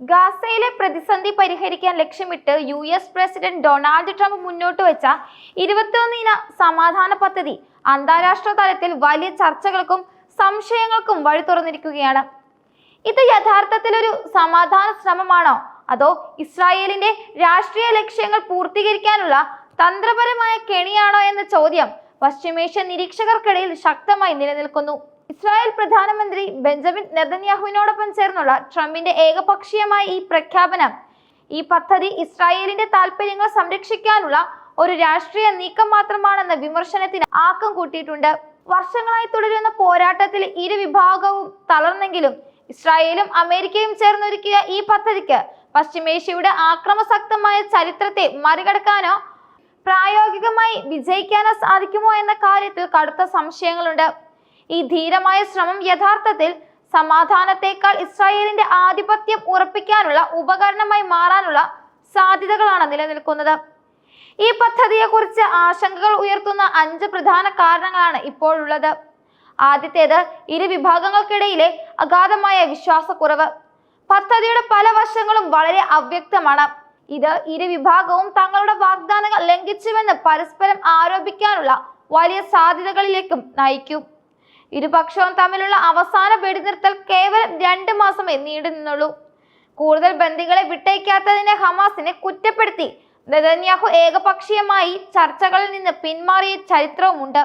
ഗാസയിലെ പ്രതിസന്ധി പരിഹരിക്കാൻ ലക്ഷ്യമിട്ട് U S president Donald Trump മുന്നോട്ട് വെച്ച ഇരുപത്തിയൊന്നിന സമാധാന പദ്ധതി അന്താരാഷ്ട്ര തലത്തിൽ വലിയ ചർച്ചകൾക്കും സംശയങ്ങൾക്കും വഴി തുറന്നിരിക്കുകയാണ്. ഇത് യഥാർത്ഥത്തിൽ ഒരു സമാധാന ശ്രമമാണോ? അതോ ഇസ്രായേലിന്റെ രാഷ്ട്രീയ ലക്ഷ്യങ്ങൾ പൂർത്തീകരിക്കാനുള്ള തന്ത്രപരമായ കെണിയാണോ എന്ന ചോദ്യം പശ്ചിമേഷ്യൻ നിരീക്ഷകർക്കിടയിൽ ശക്തമായി നിലനിൽക്കുന്നു. ഇസ്രായേൽ പ്രധാനമന്ത്രി ബെഞ്ചമിൻ നെതന്യാഹുവിനോടൊപ്പം ചേർന്നുള്ള ട്രംപിന്റെ ഏകപക്ഷീയമായ ഈ പ്രഖ്യാപനം ഈ പദ്ധതി ഇസ്രായേലിന്റെ താൽപര്യങ്ങൾ സംരക്ഷിക്കാനുള്ള ഒരു രാഷ്ട്രീയ നീക്കം മാത്രമാണെന്ന വിമർശനത്തിന് ആക്കം കൂട്ടിയിട്ടുണ്ട്. വർഷങ്ങളായി തുടരുന്ന പോരാട്ടത്തിൽ ഇരു വിഭാഗവും തളർന്നെങ്കിലും ഇസ്രായേലും അമേരിക്കയും ചേർന്നൊരുക്കിയ ഈ പദ്ധതിക്ക് പശ്ചിമേഷ്യയുടെ ആക്രമസക്തമായ ചരിത്രത്തെ മറികടക്കാനോ പ്രായോഗികമായി വിജയിക്കാനോ സാധിക്കുമോ എന്ന കാര്യത്തിൽ കടുത്ത സംശയങ്ങളുണ്ട്. ഈ ധീരമായ ശ്രമം യഥാർത്ഥത്തിൽ സമാധാനത്തെക്കാൾ ഇസ്രായേലിന്റെ ആധിപത്യം ഉറപ്പിക്കാനുള്ള ഉപകരണമായി മാറാനുള്ള സാധ്യതകളാണ് നിലനിൽക്കുന്നത്. ഈ പദ്ധതിയെക്കുറിച്ച് ആശങ്കകൾ ഉയർത്തുന്ന അഞ്ച് പ്രധാന കാരണങ്ങളാണ് ഇപ്പോഴുള്ളത്. ആദ്യത്തേത് ഇരു വിഭാഗങ്ങൾക്കിടയിലെ അഗാധമായ വിശ്വാസക്കുറവ്. പദ്ധതിയുടെ പല വശങ്ങളും വളരെ അവ്യക്തമാണ്. ഇത് ഇരു വിഭാഗവും തങ്ങളുടെ വാഗ്ദാനങ്ങൾ ലംഘിച്ചുവെന്ന് പരസ്പരം ആരോപിക്കാനുള്ള വലിയ സാധ്യതകളിലേക്കും നയിക്കും. ഇരുപക്ഷവും തമ്മിലുള്ള അവസാന വെടിനിർത്തൽ കേവലം രണ്ട് മാസമേ നീണ്ടു നിന്നുള്ളൂ. കൂടുതൽ ബന്ദികളെ വിട്ടയക്കാത്തതിനെ ഹമാസിനെ കുറ്റപ്പെടുത്തി. നെതന്യാഹു ഏകപക്ഷീയമായി ചർച്ചകളിൽ നിന്ന് പിന്മാറിയ ചരിത്രവുമുണ്ട്.